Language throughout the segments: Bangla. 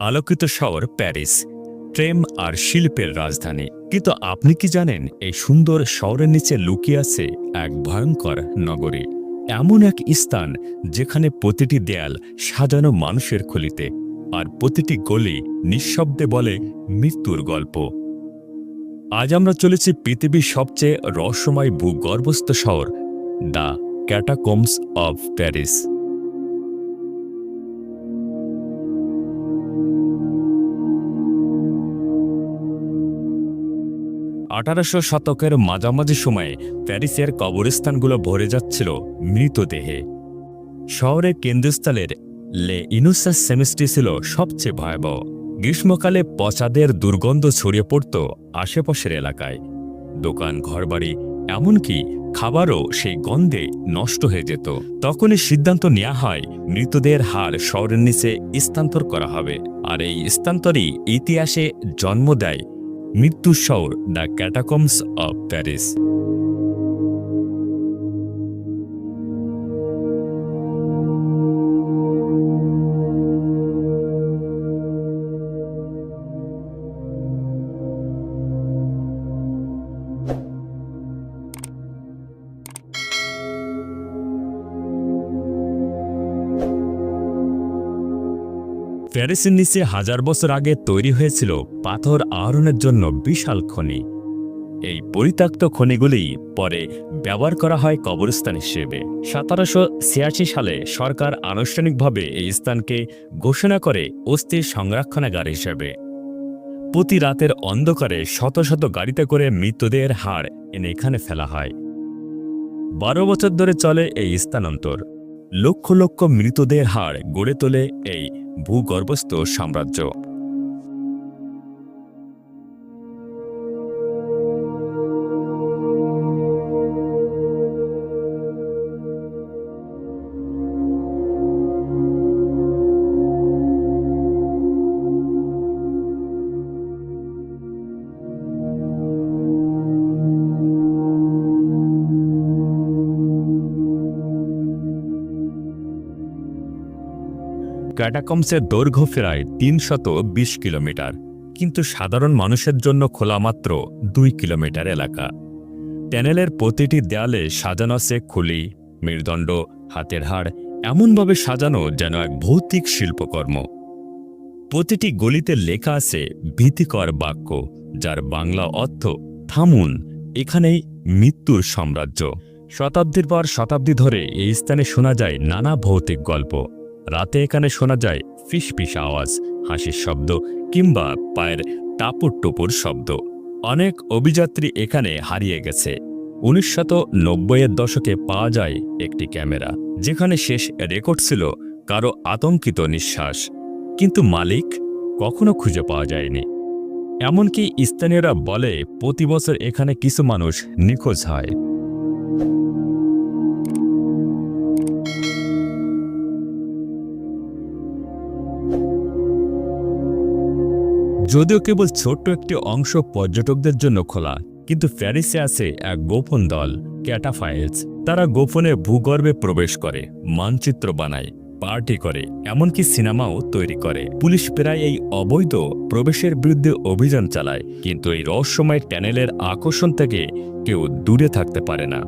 আলোকিত শহর প্যারিস। প্রেম আর শিল্পের রাজধানী। কিন্তু আপনি কি জানেন, এই সুন্দর শহরের নিচে লুকিয়ে আছে এক ভয়ঙ্কর নগরী। এমন এক স্থান যেখানে প্রতিটি দেয়াল সাজানো মানুষের খুলিতে, আর প্রতিটি গলি নিঃশব্দে বলে মৃত্যুর গল্প। আজ আমরা চলেছি পৃথিবীর সবচেয়ে রহস্যময় ভূগর্ভস্থ শহর, দ্য ক্যাটাকমস অব প্যারিস। আঠারোশো শতকের মাঝামাঝি সময়ে প্যারিসের কবরস্থানগুলো ভরে যাচ্ছিল মৃতদেহে। শহরের কেন্দ্রস্থলের লে ইনুসাস সেমিস্ট্রি ছিল সবচেয়ে ভয়াবহ। গ্রীষ্মকালে পচাদের দুর্গন্ধ ছড়িয়ে পড়ত আশেপাশের এলাকায়। দোকান, ঘরবাড়ি, এমনকি খাবারও সেই গন্ধে নষ্ট হয়ে যেত। তখনই সিদ্ধান্ত নেওয়া হয়, মৃতদের হার শহরের নিচে স্থানান্তর করা হবে। আর এই স্থানান্তরই ইতিহাসে জন্ম দেয় মৃত্যুর শহর দ্য ক্যাটাকমস অব প্যারিস প্যারিসের নিচে হাজার বছর আগে তৈরি হয়েছিল পাথর আহরণের জন্য বিশাল খনি। এই পরিত্যক্ত খনিগুলি পরে ব্যবহার করা হয় কবরস্থান হিসেবে। সতেরোশো ছিয়াশি সালে সরকার আনুষ্ঠানিকভাবে এই স্থানকে ঘোষণা করে অস্থির সংরক্ষণাগার হিসেবে। প্রতি রাতের অন্ধকারে শত শত গাড়িতে করে মৃতদেহের হাড় এনে এখানে ফেলা হয়। বারো বছর ধরে চলে এই স্থানান্তর। লক্ষ লক্ষ মৃতদেহের হাড় গড়ে তোলে এই ভূগর্ভস্থ সাম্রাজ্য। ক্যাটাকমসের দৈর্ঘ্য প্রায় তিনশত বিশ কিলোমিটার, কিন্তু সাধারণ মানুষের জন্য খোলা মাত্র দুই কিলোমিটার এলাকা। ট্যানেলের প্রতিটি দেয়ালে সাজানো আছে খুলি, মেরুদণ্ড, হাতের হাড়, এমনভাবে সাজানো যেন এক ভৌতিক শিল্পকর্ম। প্রতিটি গলিতে লেখা আছে ভীতিকর বাক্য, যার বাংলা অর্থ, থামুন, এখানেই মৃত্যুর সাম্রাজ্য। শতাব্দীর পর শতাব্দী ধরে এই স্থানে শোনা যায় নানা ভৌতিক গল্প। রাতে এখানে শোনা যায় ফিসফিস আওয়াজ, হাসির শব্দ কিংবা পায়ের টাপুর টুপুর শব্দ। অনেক অভিযাত্রী এখানে হারিয়ে গেছে। উনিশশত নব্বইয়ের দশকে পাওয়া যায় একটি ক্যামেরা, যেখানে শেষ রেকর্ড ছিল কারও আতঙ্কিত নিঃশ্বাস। কিন্তু মালিক কখনো খুঁজে পাওয়া যায়নি। এমনকি স্থানীয়রা বলে, প্রতি বছর এখানে কিছু মানুষ নিখোঁজ হয়। যদিও কেবল ছোট্ট একটি অংশ পর্যটকদের জন্য খোলা, কিন্তু প্যারিসে আছে এক গোপন দল, ক্যাটাফাইলস। তারা গোপনে ভূগর্ভে প্রবেশ করে, মানচিত্র বানায়, পার্টি করে, এমনকি সিনেমাও তৈরি করে। পুলিশ প্রায় এই অবৈধ প্রবেশের বিরুদ্ধে অভিযান চালায়, কিন্তু এই রহস্যময় ট্যানেলের আকর্ষণ থেকে কেউ দূরে থাকতে পারে না।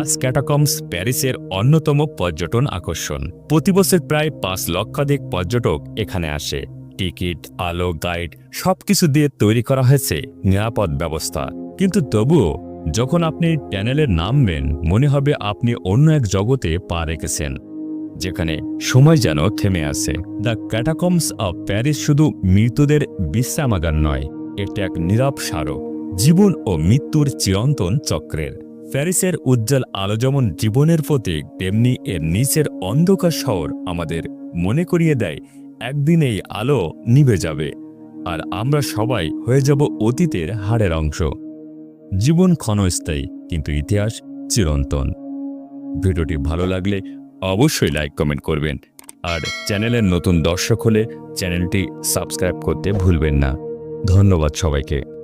আজ ক্যাটাকমস প্যারিসের অন্যতম পর্যটন আকর্ষণ। প্রতি বছর প্রায় পাঁচ লক্ষাধিক পর্যটক এখানে আসে। টিকিট, আলো, গাইড সবকিছু দিয়ে তৈরি করা হয়েছে নিরাপদ ব্যবস্থা। কিন্তু তবুও যখন আপনি ট্যানেলে নামবেন, মনে হবে আপনি অন্য এক জগতে পা রেখেছেন, যেখানে সময় যেন থেমে আছে। দ্য ক্যাটাকমস অব প্যারিস শুধু মৃতদের বিশ্রামাগার নয়, এটা এক নীরব স্মারক। জীবন ও মৃত্যুর চিরন্তন চক্রের। প্যারিসের উজ্জ্বল আলো যেমন জীবনের প্রতীক, তেমনি এর নিচের অন্ধকার শহর আমাদের মনে করিয়ে দেয়, একদিন এই আলো নিভে যাবে। আর আমরা সবাই হয়ে যাব অতীতের হাড়ের অংশ। জীবন ক্ষণস্থায়ী, কিন্তু ইতিহাস চিরন্তন। ভিডিওটি ভালো লাগলে অবশ্যই লাইক, কমেন্ট করবেন। আর চ্যানেলের নতুন দর্শক হলে চ্যানেলটি সাবস্ক্রাইব করতে ভুলবেন না। ধন্যবাদ সবাইকে।